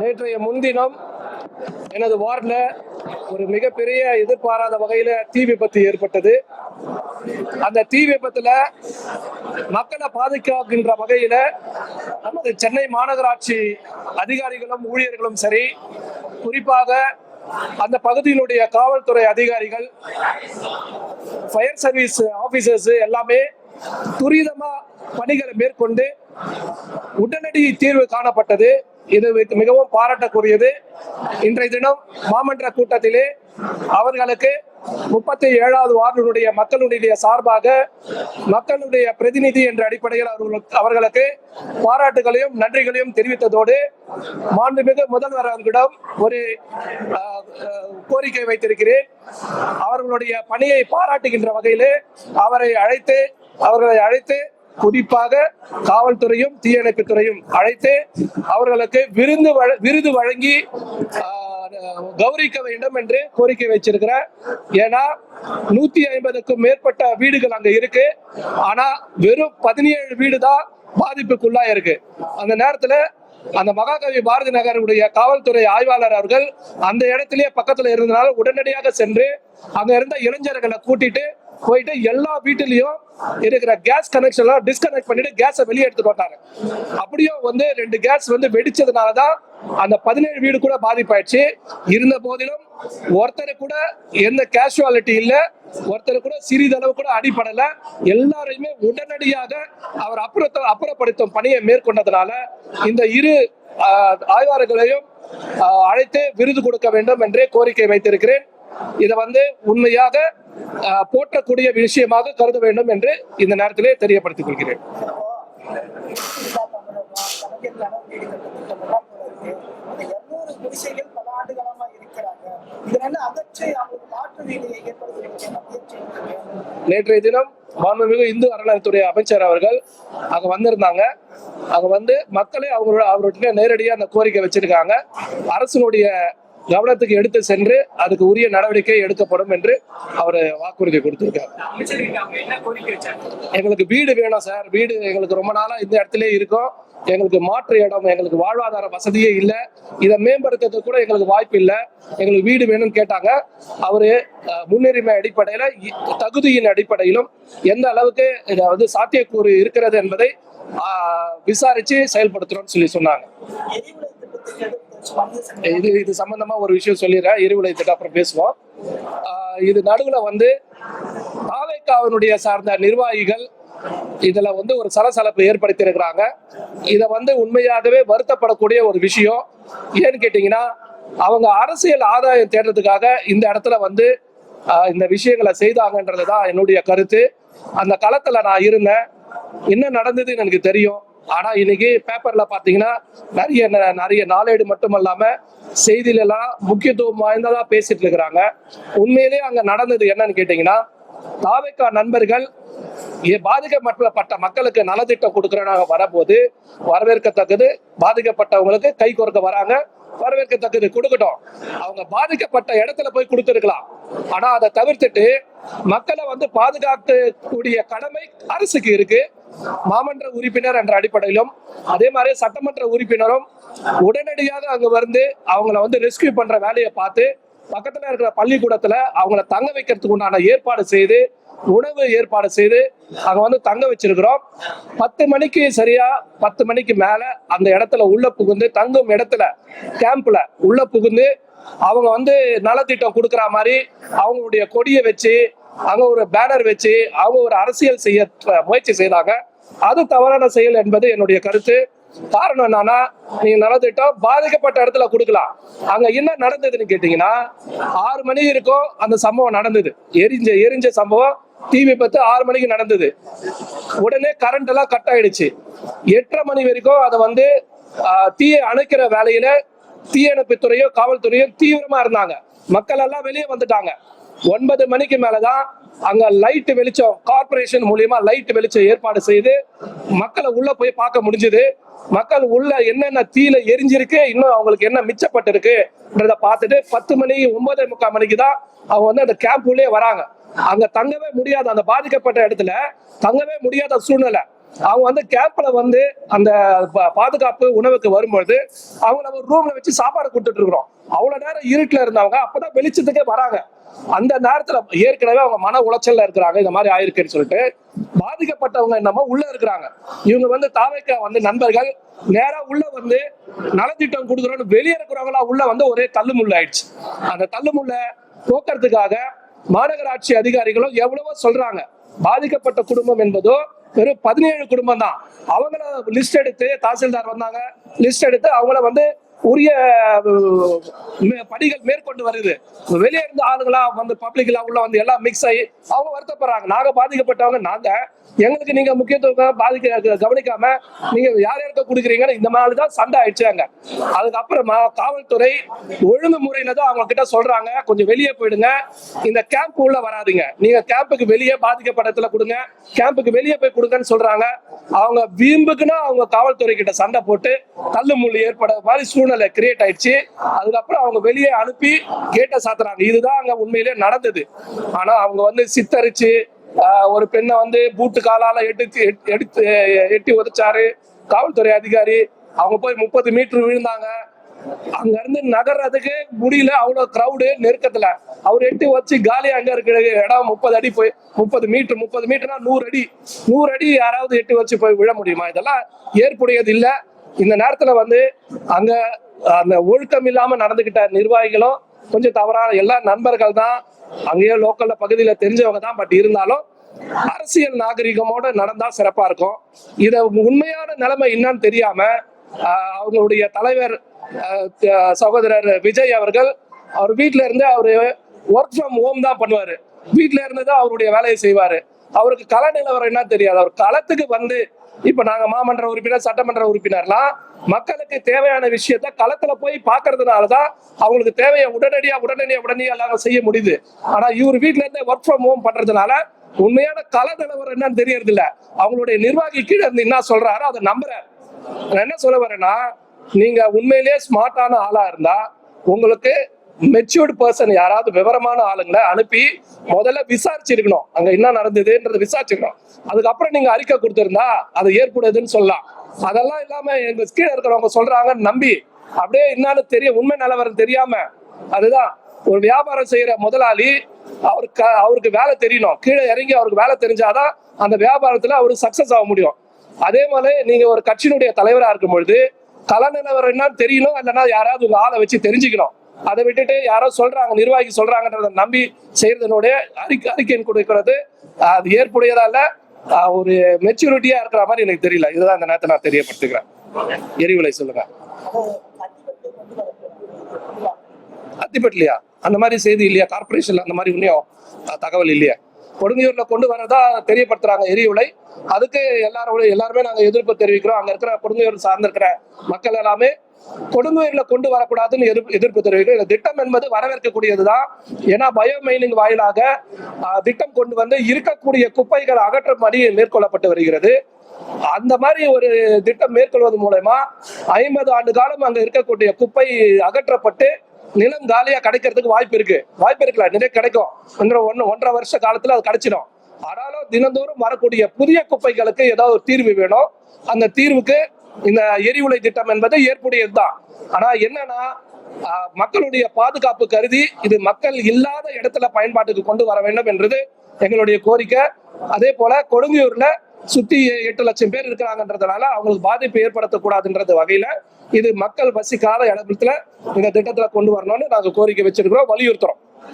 நேற்றைய முன்தினம் எனது வார்டில் ஒரு மிகப்பெரிய எதிர்பாராத வகையில் தீ விபத்து ஏற்பட்டது. அந்த தீ விபத்தில் மக்களை பாதுகாக்கின்ற வகையில் நமது சென்னை மாநகராட்சி அதிகாரிகளும் ஊழியர்களும் சரி குறிப்பாக அந்த பகுதியினுடைய காவல்துறை அதிகாரிகள் ஃபயர் சர்வீஸ் ஆபீசர்ஸ் எல்லாமே துரிதமா பணிகளை மேற்கொண்டு உடனடி தீர்வு காணப்பட்டது. இது மிகவும் பாராட்டக்கூடியது. இன்றைய தினம் மாமன்ற கூட்டத்திலே அவர்களுக்கு முப்பத்தி ஏழாவது வார்டினுடைய மக்களுடைய சார்பாக மக்களுடைய பிரதிநிதி என்ற அடிப்படையில் அவர்களுக்கு அவர்களுக்கு பாராட்டுகளையும் நன்றிகளையும் தெரிவித்ததோடு மாண்புமிகு முதல்வர் அவர்களிடம் ஒரு கோரிக்கை வைத்திருக்கிறேன். அவர்களுடைய பணியை பாராட்டுகின்ற வகையிலே அவரை அழைத்து அவர்களை அழைத்து குறிப்பாக காவல்துறையும் தீயணைப்பு துறையும் அழைத்து அவர்களுக்கு விருந்து வழ- விருது வழங்கி கௌரிக்க வேண்டும் என்று கோரிக்கை வச்சிருக்கிறேன் ஏன்னா நூத்தி ஐம்பதுக்கும் மேற்பட்ட வீடுகள் அங்க இருக்கு. ஆனா வெறும் பதினேழு வீடு தான் பாதிப்புக்குள்ளா இருக்கு. அந்த நேரத்துல அந்த மகாகவி பாரதி நகருடைய காவல்துறை ஆய்வாளர் அவர்கள் அந்த இடத்திலேயே பக்கத்துல இருந்தனால உடனடியாக சென்று அங்க இருந்த இளைஞர்களை கூட்டிட்டு போயிட்டு எல்லா வீட்டிலையும் இருக்கிற கேஸ் கனெக்ஷன் எல்லாம் டிஸ்கனெக்ட் பண்ணிட்டு கேஸை வெளியே எடுத்துட்டு வந்தாங்க அப்படியும் வந்து ரெண்டு கேஸ் வந்து வெடிச்சதுனால தான் அந்த பதினேழு வீடு கூட பாதிப்பாயிடுச்சு. இருந்த போதிலும் ஒருத்தர் கூட எந்த கேஷுவாலிட்டி இல்ல ஒருத்தர் கூட சிறிதளவு கூட அடிபடல. எல்லாரையுமே உடனடியாக அவர் அப்புறத்த அப்புறப்படுத்தும் பணியை மேற்கொண்டதுனால இந்த இரு ஆய்வாளர்களையும் அழைத்து விருது கொடுக்க வேண்டும் என்றே கோரிக்கை வைத்திருக்கிறேன். இதை வந்து உண்மையாக போற்றக்கூடிய விஷயமாக கருத வேண்டும் என்று இந்த நேரத்திலே தெரியப்படுத்திக் கொள்கிறேன். நேற்றைய தினம் மாண்புமிகு இந்து அறநிலையத்துறை அமைச்சர் அவர்கள் அங்க வந்திருந்தாங்க. அங்க வந்து மக்களை அவங்களோட அவர்கிட்ட நேரடியாக அந்த கோரிக்கை வச்சிருக்காங்க. அரசினுடைய கவனத்துக்கு எடுத்து சென்று அதுக்கு உரிய நடவடிக்கை எடுக்கப்படும் என்று அவர் வாக்குறுதி கொடுத்திருக்காரு. எங்களுக்கு வீடு வேணும் சார். வீடு எங்களுக்கு ரொம்ப நாளா இந்த இடத்துல இருக்கோம். எங்களுக்கு மாற்று இடம் எங்களுக்கு வாழ்வாதார வசதியே இல்லை. இதை மேம்படுத்துறதுக்கு கூட எங்களுக்கு வாய்ப்பு இல்லை. எங்களுக்கு வீடு வேணும்னு கேட்டாங்க. அவரு முன்னுரிமை அடிப்படையில இ- தகுதியின் அடிப்படையிலும் எந்த அளவுக்கு இதை வந்து சாத்தியக்கூறு இருக்கிறது என்பதை விசாரிச்சு செயல்படுத்துறோம்னு சொல்லி சொன்னாங்க. இது இது சம்பந்தமா ஒரு விஷயம் சொல்லிடுறேன். எரிவுலை திட்டம் அப்புறம் பேசுவோம். இது நடுவுல வந்து தாவேக்காவினுடைய சார்ந்த நிர்வாகிகள் இதுல வந்து ஒரு சலசலப்பு ஏற்படுத்தி இருக்கிறாங்க இதை வந்து உண்மையாகவே வருத்தப்படக்கூடிய ஒரு விஷயம். ஏன்னு கேட்டீங்கன்னா அவங்க அரசியல் ஆதாயம் தேடுறதுக்காக இந்த இடத்துல வந்து இந்த விஷயங்களை செய்தாங்கன்றது தான் என்னுடைய கருத்து. அந்த களத்துல நான் இருந்தேன். என்ன நடந்ததுன்னு எனக்கு தெரியும். ஆனா இன்னைக்கு பேப்பர்ல பாத்தீங்கன்னா நிறைய ந- நிறைய நாளேடு மட்டுமல்லாம செய்தியில எல்லாம் முக்கியத்துவம் வாய்ந்ததா பேசிட்டு இருக்கிறாங்க. உண்மையிலேயே அங்க நடந்தது என்னன்னு கேட்டீங்கன்னா தாவைக்கா நண்பர்கள் இ- பாதிக்கப்பட்ட மக்களுக்கு நலத்திட்டம் கொடுக்கறனாக வரபோது வரவேற்கத்தக்கது பாதிக்கப்பட்டவங்களுக்கு கை கோர்க்க வராங்க வரவேற்கத்தக்கது கொடுக்கட்டும். அவங்க பாதிக்கப்பட்ட இடத்துல போய் கொடுத்துருக்கலாம். ஆனா அதை தவிர்த்துட்டு மக்களை வந்து பாதுகாக்கக்கூடிய கடமை அரசுக்கு இருக்கு. மாமன்ற உறுப்பினர் என்ற அடிப்படையிலும் அதே மாதிரி சட்டமன்ற உறுப்பினரும் உடனடியாக அங்க வந்து அவங்கள வந்து ரெஸ்கியூ பண்ற வேலையை பார்த்து பக்கத்துல இருக்கிற பள்ளிக்கூடத்துல அவங்கள தங்க வைக்கிறதுக்கு உண்டான ஏற்பாடு செய்து உணவு ஏற்பாடு செய்து அங்க வந்து தங்க வச்சிருக்கிறோம். பத்து மணிக்கு சரியா பத்து மணிக்கு மேல அந்த இடத்துல உள்ள புகுந்து தங்கும் இடத்துல கேம்ப்ல உள்ள புகுந்து அவங்க வந்து நலத்திட்டம் கொடுக்குற மாதிரி அவங்களுடைய கொடியை வச்சு அங்க ஒரு பேனர் வச்சு அவங்க ஒரு அரசியல் செய்ய முயற்சி செய்தாங்க. அது தவறான செயல் என்பது என்னுடைய கருத்து. காரணம் என்னன்னா நீங்க நலத்திட்டம் பாதிக்கப்பட்ட இடத்துல கொடுக்கலாம். அங்க என்ன நடந்ததுன்னு கேட்டீங்கன்னா ஆறு மணி இருக்கும் அந்த சம்பவம் நடந்தது. எரிஞ்ச எரிஞ்ச சம்பவம் தீ விபத்து ஆறு மணிக்கு நடந்தது. உடனே கரண்ட் எல்லாம் கட் ஆயிடுச்சு. எட்டரை மணி வரைக்கும் அதை வந்து ஆஹ், தீயை அணைக்கிற வேலையில தீயணைப்புத்துறையும் காவல்துறையும் தீவிரமா இருந்தாங்க. மக்கள் எல்லாம் வெளியே வந்துட்டாங்க. ஒன்பது மணிக்கு மேலதான் அங்க லைட் வெளிச்சம் கார்பரேஷன் மூலியமா லைட் வெளிச்சம் ஏற்பாடு செய்து மக்களை உள்ள போய் பார்க்க முடிஞ்சது. மக்கள் உள்ள என்னென்ன தீல எரிஞ்சிருக்கு இன்னும் அவங்களுக்கு என்ன மிச்சப்பட்டிருக்குன்றத பார்த்துட்டு பத்து மணி ஒன்பதே முக்கால் மணிக்கு தான் அவங்க வந்து அந்த கேம்ப் உள்ளே வராங்க. அங்க தங்கவே முடியாத அந்த பாதிக்கப்பட்ட இடத்துல தங்கவே முடியாத சூழ்நிலை. அவங்க வந்து கேப்ல வந்து அந்த பாதுகாப்பு உணவுக்கு வரும்பொழுது அவங்கள ஒரு ரூம்ல வச்சு சாப்பாடு கொடுத்துட்டு இருக்கிறோம். அவ்வளவு நேரம் இருட்டுல இருந்தவங்க அப்பதான் வெளிச்சத்துக்கே வராங்க. அந்த நேரத்துல ஏற்கனவே அவங்க மன உளைச்சல்ல இருக்கிறாங்க. இந்த மாதிரி ஆயிருக்குன்னு சொல்லிட்டு பாதிக்கப்பட்டவங்க என்னமோ உள்ள இருக்கிறாங்க. இவங்க வந்து தாவைக்க வந்து நண்பர்கள் நேரா உள்ள வந்து நலத்திட்டம் கொடுக்குறோம்னு வெளியே இருக்கிறவங்களா உள்ள வந்து ஒரே தள்ளுமுள்ள ஆயிடுச்சு. அந்த தள்ளுமுள்ள போக்குறதுக்காக மாநகராட்சி அதிகாரிகளும் எவ்வளவோ சொல்றாங்க. பாதிக்கப்பட்ட குடும்பம் என்பதோ வெறும் பதினேழு குடும்பம் தான் அவங்கள லிஸ்ட் எடுத்து தாசில்தார் வந்தாங்க. லிஸ்ட் எடுத்து அவங்கள வந்து உரிய படிகள் மே- மேற்கொண்டு வருது. வெளியே இருந்து ஆளுங்களா வந்து பப்ளிக்ல உள்ள வந்து எல்லாம் மிக்ஸ் ஆகி அவங்க வருத்தப்படுறாங்க. நாங்க பாதிக்கப்பட்டவங்க நாங்க. எங்களுக்கு நீங்க முக்கியத்துவம் பாதிக்க கவனிக்காம நீங்க யார் யாருக்கு கொடுக்குறீங்கன்னு இந்த மாதிரி தான் சண்டை ஆயிடுச்சாங்க. அதுக்கப்புறமா காவல்துறை ஒழுங்கு முறையில தான் அவங்க கிட்ட சொல்றாங்க. கொஞ்சம் வெளியே போயிடுங்க. இந்த கேம்ப் உள்ள வராதுங்க. நீங்க கேம்புக்கு வெளியே பாதிக்கப்பட்ட இடத்துல கொடுங்க கேம்புக்கு வெளியே போய் கொடுங்கன்னு சொல்றாங்க. அவங்க வீம்புக்குன்னா அவங்க காவல்துறை கிட்ட சண்டை போட்டு தள்ளு முள்ளு ஏற்பட மாதிரி சூழ்நிலை கிரியேட் ஆயிடுச்சு. அதுக்கப்புறம் அவங்க வெளியே அனுப்பி கேட்டை சாத்துறாங்க. இதுதான் அங்க உண்மையிலே நடந்தது. ஆனா அவங்க வந்து சித்தரிச்சு ஒரு பெண்ணை வந்து பூட்டு காலால எடுத்து எடுத்து எட்டி உதைச்சாரு. காவல்துறை அதிகாரி அவங்க போய் முப்பது மீட்டர் விழுந்தாங்க. அங்க இருந்து நகர்றதுக்கு முடியல அவ்வளவு கிரௌடு நெருக்கத்துல. அவர் எட்டி வச்சு காலி அங்க இருக்கிற இடம் முப்பது அடி போய் முப்பது மீட்டர் முப்பது மீட்டர்னா நூறு அடி. நூறு அடி யாராவது எட்டி வச்சு போய் விழ முடியுமா? இதெல்லாம் ஏற்புடையது இல்லை. இந்த நேரத்துல வந்து அங்க அந்த ஒழுக்கம் இல்லாம நடந்துகிட்ட நிர்வாகிகளும் கொஞ்சம் தவறான எல்லா நண்பர்கள் தான் அங்கேயே லோக்கல்ல பகுதியில தெரிஞ்சவங்க தான். பட் இருந்தாலும் அரசியல் நாகரிகமோட நடந்தா சிறப்பா இருக்கும். இத உண்மையான நிலைமை என்னன்னு தெரியாம அவங்களுடைய தலைவர் சகோதரர் விஜய் அவர்கள் அவர் வீட்டுல இருந்து அவரு ஒர்க் ஃப்ரம் ஹோம் தான் பண்ணுவாரு. வீட்டுல இருந்து தான் அவருடைய வேலையை செய்வாரு. அவருக்கு கள நிலவரம் என்ன தெரியாது. அவர் களத்துக்கு வந்து இப்ப நாங்க மாமன்ற உறுப்பினர் சட்டமன்ற உறுப்பினர்லாம் மக்களுக்கு தேவையான விஷயத்த களத்துல போய் பாக்குறதுனாலதான் அவங்களுக்கு தேவையை உடனடியா உடனடியா உடனடியா எல்லாம் செய்ய முடியுது. ஆனா இவர் வீட்டுல இருந்தே ஒர்க் ஃப்ரம் ஹோம் பண்றதுனால உண்மையான கள நிலவரம் என்னன்னு தெரியறது இல்ல அவங்களுடைய நிர்வாகி கீழே இருந்து என்ன சொல்றாரோ அதை நம்புறாரு. நான் என்ன சொல்ல வரேன்னா நீங்க உண்மையிலேயே ஸ்மார்ட்டான ஆளா இருந்தா உங்களுக்கு மெச்சூர்டு பர்சன் யாராவது விவரமான ஆளுங்களை அனுப்பி முதல்ல விசாரிச்சிருக்கணும். அங்க என்ன நடந்ததுன்றத விசாரிச்சிருக்கணும். அதுக்கப்புறம் நீங்க அறிக்கை கொடுத்திருந்தா அது ஏற்படுதுன்னு சொல்லலாம். அதெல்லாம் இல்லாம எங்க கீழே இருக்கிறவங்க சொல்றாங்கன்னு நம்பி அப்படியே என்னன்னு தெரிய உண்மை நிலவரம் தெரியாம அதுதான். ஒரு வியாபாரம் செய்யற முதலாளி அவருக்கு அவருக்கு வேலை தெரியணும். கீழே இறங்கி அவருக்கு வேலை தெரிஞ்சாதான் அந்த வியாபாரத்துல அவரு சக்சஸ் ஆக முடியும். அதே மாதிரி நீங்க ஒரு கட்சியினுடைய தலைவரா இருக்கும் பொழுது கள நிலவரம் என்னன்னு தெரியணும் இல்லைன்னா யாராவது உங்க ஆளை வச்சு தெரிஞ்சுக்கணும். அதை விட்டுட்டு யாரோ சொல்றாங்க நிர்வாகி சொல்றாங்கன்றத நம்பி செய்யறதனுடைய அறிக்கை அறிக்கை கொடுக்கிறது. அது ஏற்புடையதா இல்ல ஒரு மெச்சூரிட்டியா இருக்கிற மாதிரி எனக்கு தெரியல. இதுதான் இந்த நேரத்தை நான் தெரியப்படுத்துக்கிறேன் எரிவிலை சொல்லுங்க. அத்திப்பட்டிலையா? அந்த மாதிரி செய்தி இல்லையா? கார்பரேஷன்ல அந்த மாதிரி ஒன்றையும் தகவல் இல்லையா. கொடுங்கையூர்ல கொண்டு வரதா தெரியப்படுத்துறாங்க எரிவுலை அதுக்கு எல்லாரும் எல்லாருமே நாங்க எதிர்ப்பு தெரிவிக்கிறோம். அங்க இருக்கிற கொடுங்கையூர் சார்ந்திருக்கிற மக்கள் எல்லாமே கொடுங்கையூர்ல கொண்டு வரக்கூடாதுன்னு எதிர்ப்பு எதிர்ப்பு தெரிவிக்கிறோம் இந்த திட்டம் என்பது வரவேற்கக்கூடியதுதான். ஏன்னா பயோ மைனிங் வாயிலாக திட்டம் கொண்டு வந்து இருக்கக்கூடிய குப்பைகள் அகற்றும் பணி மேற்கொள்ளப்பட்டு வருகிறது. அந்த மாதிரி ஒரு திட்டம் மேற்கொள்வது மூலயமா ஐம்பது ஆண்டு காலம் அங்க இருக்கக்கூடிய குப்பை அகற்றப்பட்டு நிலம் காலியா கிடைக்கிறதுக்கு வாய்ப்பு இருக்கு. வாய்ப்பு இருக்குல்ல நிறைய கிடைக்கும். ஒன்றரை ஒன்று ஒன்றரை வருஷ காலத்துல அது கிடைச்சிடும். ஆனாலும் தினந்தோறும் வரக்கூடிய புதிய குப்பைகளுக்கு ஏதாவது ஒரு தீர்வு வேணும். அந்த தீர்வுக்கு இந்த எரிவுலை திட்டம் என்பது ஏற்புடையதுதான். ஆனா என்னன்னா மக்களுடைய பாதுகாப்பு கருதி இது மக்கள் இல்லாத இடத்துல பயன்பாட்டுக்கு கொண்டு வர வேண்டும் என்றது எங்களுடைய கோரிக்கை. அதே போல கொடுங்கையூர்ல சுத்தி எட்டு லட்சம் பேர் இருக்கிறாங்கன்றதுனால அவங்களுக்கு பாதிப்பு ஏற்படுத்தக்கூடாதுன்றது வகையில இது மக்கள் வசிக்காத இடத்துல இந்த திட்டத்துல கொண்டு வரணும்னு நாங்க கோரிக்கை வச்சிருக்கிறோம் வலியுறுத்துறோம்.